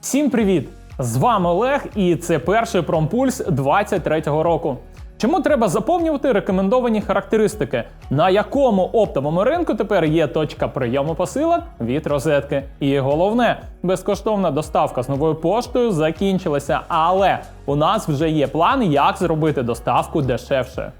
Всім привіт! З вами Олег, і це перший промпульс 23-го року. Чому треба заповнювати рекомендовані характеристики? На якому оптовому ринку тепер є точка прийому посилок від розетки? І головне, безкоштовна доставка з новою поштою закінчилася, але у нас вже є план, як зробити доставку дешевше.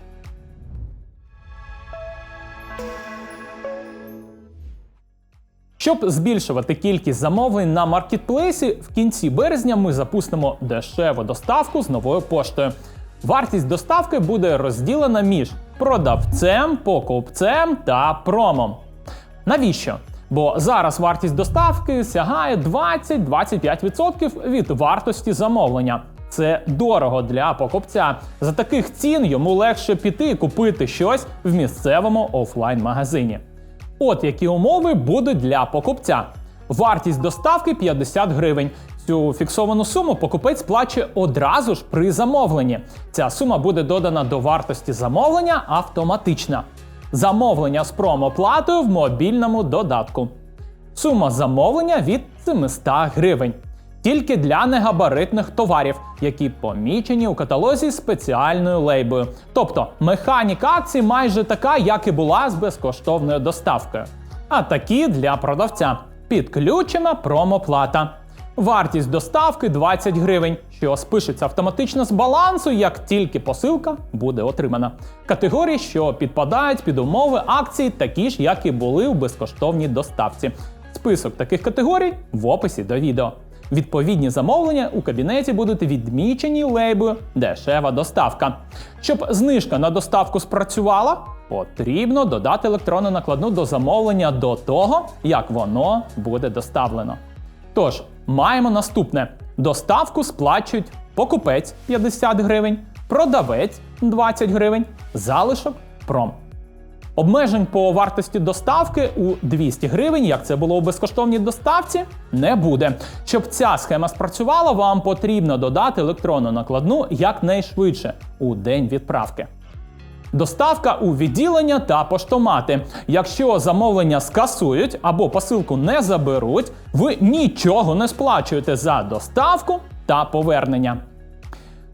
Щоб збільшувати кількість замовлень на маркетплейсі, в кінці березня ми запустимо дешеву доставку з новою поштою. Вартість доставки буде розділена між продавцем, покупцем та промом. Навіщо? Бо зараз вартість доставки сягає 20-25% від вартості замовлення. Це дорого для покупця. За таких цін йому легше піти і купити щось в місцевому офлайн-магазині. От які умови будуть для покупця. Вартість доставки 50 гривень. Цю фіксовану суму покупець плаче одразу ж при замовленні. Ця сума буде додана до вартості замовлення автоматично. Замовлення з промоплатою в мобільному додатку. Сума замовлення від 700 гривень. Тільки для негабаритних товарів, які помічені у каталозі спеціальною лейбою. Тобто механіка акції майже така, як і була з безкоштовною доставкою. А такі для продавця. Підключена промоплата. Вартість доставки 20 гривень, що спишеться автоматично з балансу, як тільки посилка буде отримана. Категорії, що підпадають під умови акції, такі ж, як і були у безкоштовній доставці. Список таких категорій в описі до відео. Відповідні замовлення у кабінеті будуть відмічені лейбою дешева доставка. Щоб знижка на доставку спрацювала, потрібно додати електронну накладну до замовлення до того, як воно буде доставлено. Тож, маємо наступне: доставку сплачують покупець 50 гривень, продавець 20 гривень, залишок пром. Обмежень по вартості доставки у 200 гривень, як це було у безкоштовній доставці, не буде. Щоб ця схема спрацювала, вам потрібно додати електронну накладну якнайшвидше у день відправки. Доставка у відділення та поштомати. Якщо замовлення скасують або посилку не заберуть, ви нічого не сплачуєте за доставку та повернення.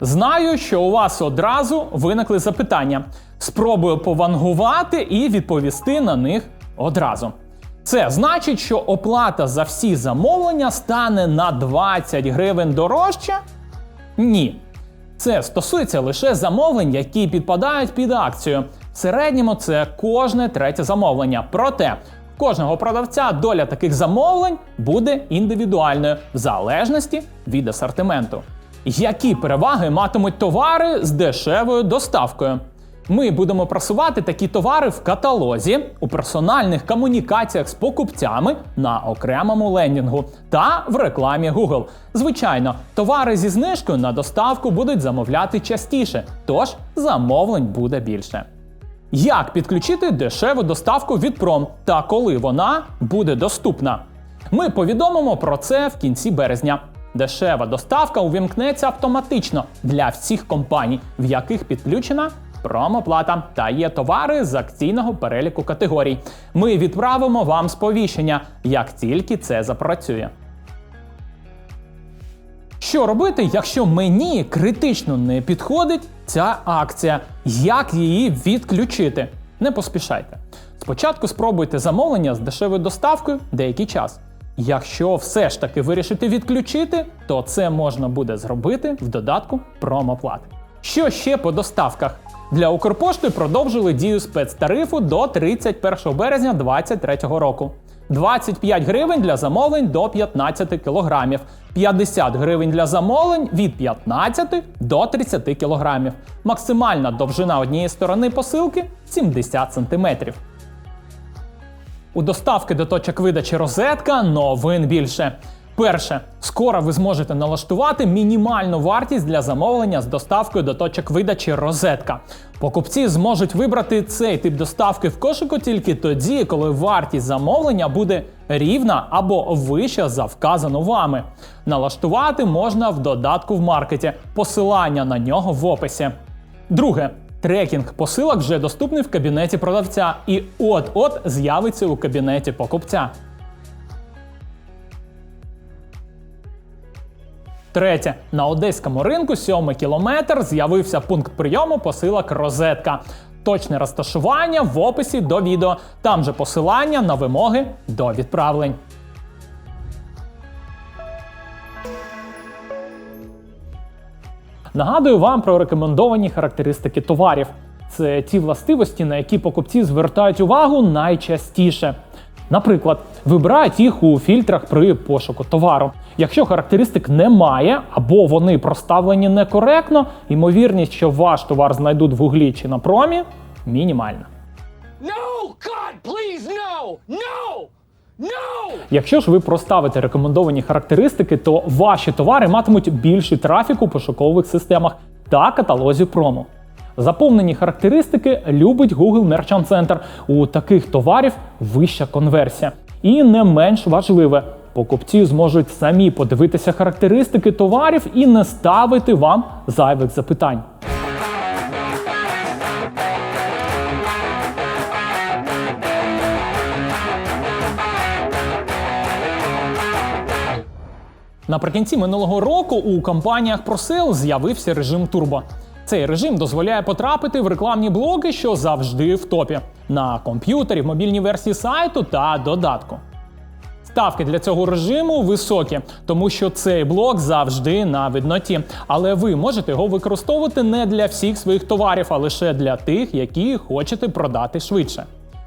Знаю, що у вас одразу виникли запитання. Спробую повангувати і відповісти на них одразу. Це значить, що оплата за всі замовлення стане на 20 гривень дорожче? Ні. Це стосується лише замовлень, які підпадають під акцію. В середньому це кожне третє замовлення. Проте в кожного продавця доля таких замовлень буде індивідуальною в залежності від асортименту. Які переваги матимуть товари з дешевою доставкою? Ми будемо просувати такі товари в каталозі, у персональних комунікаціях з покупцями на окремому лендінгу та в рекламі Google. Звичайно, товари зі знижкою на доставку будуть замовляти частіше, тож замовлень буде більше. Як підключити дешеву доставку від Пром та коли вона буде доступна? Ми повідомимо про це в кінці березня. Дешева доставка увімкнеться автоматично для всіх компаній, в яких підключена промоплата та є товари з акційного переліку категорій. Ми відправимо вам сповіщення, як тільки це запрацює. Що робити, якщо мені критично не підходить ця акція? Як її відключити? Не поспішайте. Спочатку спробуйте замовлення з дешевою доставкою деякий час. Якщо все ж таки вирішите відключити, то це можна буде зробити в додатку промоплати. Що ще по доставках? Для Укрпошти продовжили дію спецтарифу до 31 березня 2023 року. 25 гривень для замовлень до 15 кілограмів, 50 гривень для замовлень від 15 до 30 кілограмів. Максимальна довжина однієї сторони посилки 70 см. У доставки до точок видачі розетка новин більше. Перше, скоро ви зможете налаштувати мінімальну вартість для замовлення з доставкою до точок видачі розетка. Покупці зможуть вибрати цей тип доставки в кошику тільки тоді, коли вартість замовлення буде рівна або вища за вказану вами. Налаштувати можна в додатку в маркеті, посилання на нього в описі. Друге. Трекінг посилок вже доступний в кабінеті продавця і от-от з'явиться у кабінеті покупця. Третє. На одеському ринку, сьомий кілометр, з'явився пункт прийому посилок розетка. Точне розташування в описі до відео. Там же посилання на вимоги до відправлень. Нагадую вам про рекомендовані характеристики товарів. Це ті властивості, на які покупці звертають увагу найчастіше. Наприклад, вибирають їх у фільтрах при пошуку товару. Якщо характеристик немає або вони проставлені некоректно, ймовірність, що ваш товар знайдуть в гуглі чи на промі, мінімальна. No! God, please, no! No! No! Якщо ж ви проставите рекомендовані характеристики, то ваші товари матимуть більший трафік у пошукових системах та каталозі промо. Заповнені характеристики любить Google Merchant Center. У таких товарів вища конверсія. І не менш важливе, покупці зможуть самі подивитися характеристики товарів і не ставити вам зайвих запитань. Наприкінці минулого року у компаніях ProSale з'явився режим Turbo. Цей режим дозволяє потрапити в рекламні блоки, що завжди в топі на комп'ютері, в мобільній версії сайту та додатку. Ставки для цього режиму високі, тому що цей блок завжди на видноті. Але ви можете його використовувати не для всіх своїх товарів, а лише для тих, які хочете продати швидше.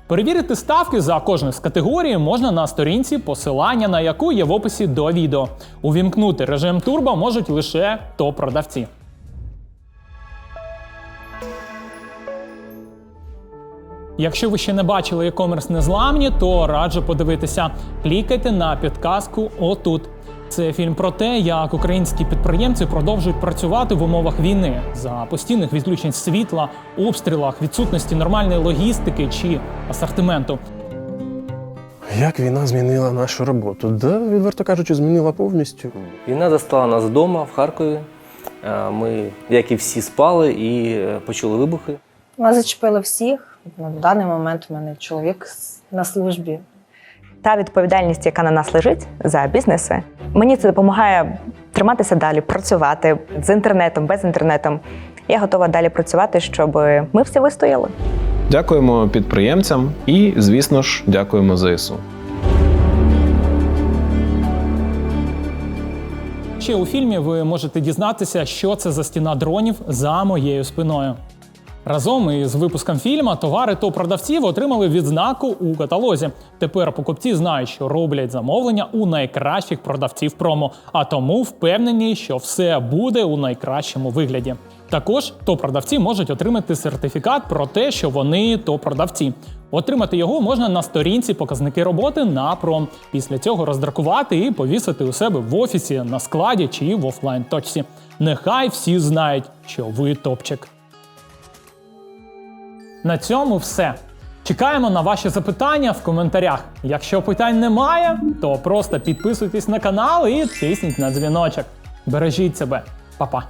Перевірити ставки за кожну з категорій можна на сторінці, посилання на яку є в описі до відео. Увімкнути режим турбо можуть лише топ-продавці. Якщо ви ще не бачили e-commerce незламні, то раджу подивитися. Клікайте на підказку отут. Це фільм про те, як українські підприємці продовжують працювати в умовах війни за постійних відключень світла, обстрілах, відсутності нормальної логістики чи асортименту. Як війна змінила нашу роботу? Да, відверто кажучи, змінила повністю. Війна застала нас вдома в Харкові. Е, Ми, як і всі, спали і е, почули вибухи. Нас зачепили всіх. На даний момент у мене чоловік на службі. та відповідальність, яка на нас лежить за бізнеси, мені це допомагає триматися далі, працювати з інтернетом, без інтернетом. Я готова далі працювати, щоб ми всі вистояли. Дякуємо підприємцям і, звісно ж, дякуємо ЗСУ. Ще у фільмі ви можете дізнатися, що це за стіна дронів за моєю спиною. Разом із випуском фільма товари топ-продавців отримали відзнаку у каталозі. Тепер покупці знають, що роблять замовлення у найкращих продавців промо, а тому впевнені, що все буде у найкращому вигляді. Також топ-продавці можуть отримати сертифікат про те, що вони топ-продавці. Отримати його можна на сторінці показники роботи на пром. Після цього роздракувати і повісити у себе в офісі, на складі чи в офлайн точці. Нехай всі знають, що ви топчик. На цьому все. Чекаємо на ваші запитання в коментарях. Якщо питань немає, то просто підписуйтесь на канал і тисніть на дзвіночок. Бережіть себе, Па-па.